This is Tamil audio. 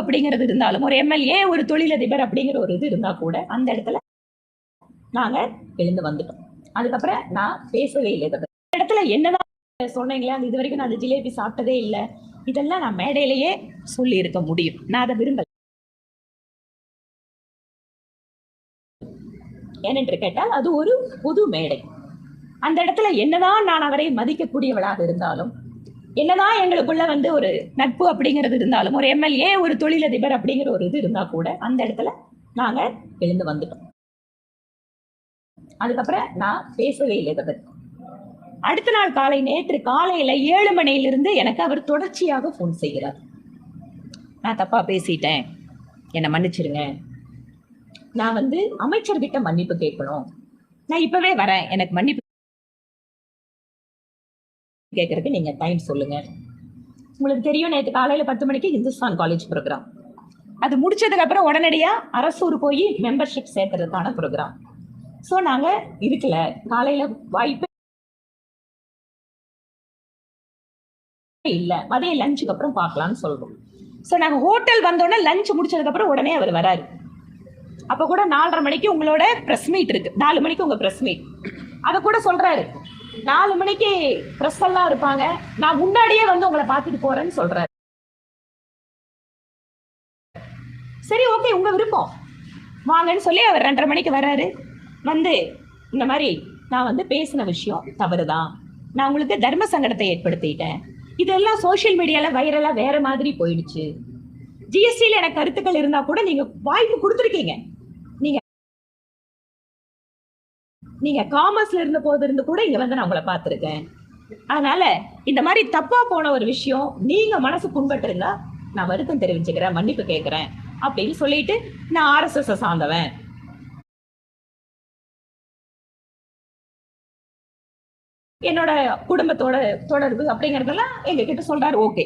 அப்படிங்கிறது இருந்தாலும் ஒரு எம்எல்ஏ ஒரு தொழிலதிபர் அப்படிங்கிற ஒரு இது இருந்தா கூட அந்த இடத்துல நாங்க எழுந்து வந்துட்டோம். அதுக்கப்புறம் நான் பேசவே இல்லை. இதை இடத்துல என்னதான் சொன்னீங்களே அந்த இது வரைக்கும் நான் அந்த ஜிலேபி சாப்பிட்டதே இல்லை. இதெல்லாம் நான் மேடையிலேயே சொல்லி இருக்க முடியும். நான் அதை விரும்பல. ஏனென்று கேட்டால் அது ஒரு பொது மேடை. அந்த இடத்துல என்னதான் நான் அவரை மதிக்கக்கூடியவளாக இருந்தாலும் என்னதான் எங்களுக்குள்ள வந்து ஒரு நட்பு அப்படிங்கிறது இருந்தாலும் ஒரு எம்எல்ஏ ஒரு தொழிலதிபர் அப்படிங்கிற ஒரு இது இருந்தா கூட அந்த இடத்துல நாங்க எழுந்து வந்துட்டோம். அதுக்கப்புறம் நான் பேசவே இல்லை இதை பத்தி. அடுத்த நாள் காலை நேற்று காலையில ஏழு மணியிலிருந்து எனக்கு அவர் தொடர்ச்சியாக ஃபோன் செய்கிறார். நான் தப்பா பேசிட்டேன். என்னை மன்னிச்சிருங்க. நான் வந்து அமைச்சர்கிட்ட மன்னிப்பு கேட்கணும். நான் இப்பவே வரேன். எனக்கு மன்னிப்பு கேட்கறதுக்கு நீங்க டைம் சொல்லுங்க. உங்களுக்கு தெரியும் நேற்று காலையில பத்து மணிக்கு ஹிந்துஸ்தான் காலேஜ் ப்ரோக்ராம் அது முடிச்சதுக்கு அப்புறம் உடனடியா அரசூர் போய் மெம்பர்ஷிப் சேர்க்கறதுக்கான ப்ரோக்ராம் ஸோ நாங்க இருக்கல. காலையில வாய்ப்பு இல்ல. அதே லஞ்சுக்கு அப்புறம் பார்க்கலாம்னு சொல்றோம். ஸோ நாங்க ஹோட்டல் வந்தோடனே லஞ்ச் முடிச்சதுக்கு அப்புறம் உடனே அவர் வராரு. அப்ப கூட நாலரை மணிக்கு உங்களோட பிரஸ் மீட் இருக்கு. நாலு மணிக்கு உங்க பிரஸ் மீட் அதை கூட சொல்றாரு. நாலு மணிக்கு பிரஸ் எல்லாம் இருப்பாங்க. நான் முன்னாடியே வந்து உங்களை பார்த்துட்டு போறேன்னு சொல்றாரு. சரி ஓகே உங்க விருப்பம். வாங்கன்னு சொல்லி அவர் ரெண்டரை மணிக்கு வர்றாரு. வந்து இந்த மாதிரி நான் வந்து பேசின விஷயம் தவறுதான். நான் உங்களுக்கு தர்ம சங்கடத்தை ஏற்படுத்திட்டேன். இதெல்லாம் சோஷியல் மீடியால வைரலா வேற மாதிரி போயிடுச்சு. ஜிஎஸ்டியில் எனக்கு கருத்துக்கள் இருந்தா கூட நீங்க வாய்ப்பு கொடுத்துருக்கீங்க. நீங்க காமர்ஸ்ல இருந்த போது இருந்து கூட இங்க வந்து நான் உங்களை பார்த்துருக்கேன். அதனால இந்த மாதிரி தப்பா போன ஒரு விஷயம் நீங்க மனசு புண்பட்டு இருந்தா நான் வருத்தம் தெரிவிச்சுக்கிறேன் மன்னிப்பு கேட்கிறேன் அப்படின்னு சொல்லிட்டு நான் ஆர்எஸ்எஸ் சார்ந்தவன். என்னோட குடும்பத்தோட தொடர்பு அப்படிங்கறதெல்லாம் எங்க கிட்ட சொல்றாரு ஓகே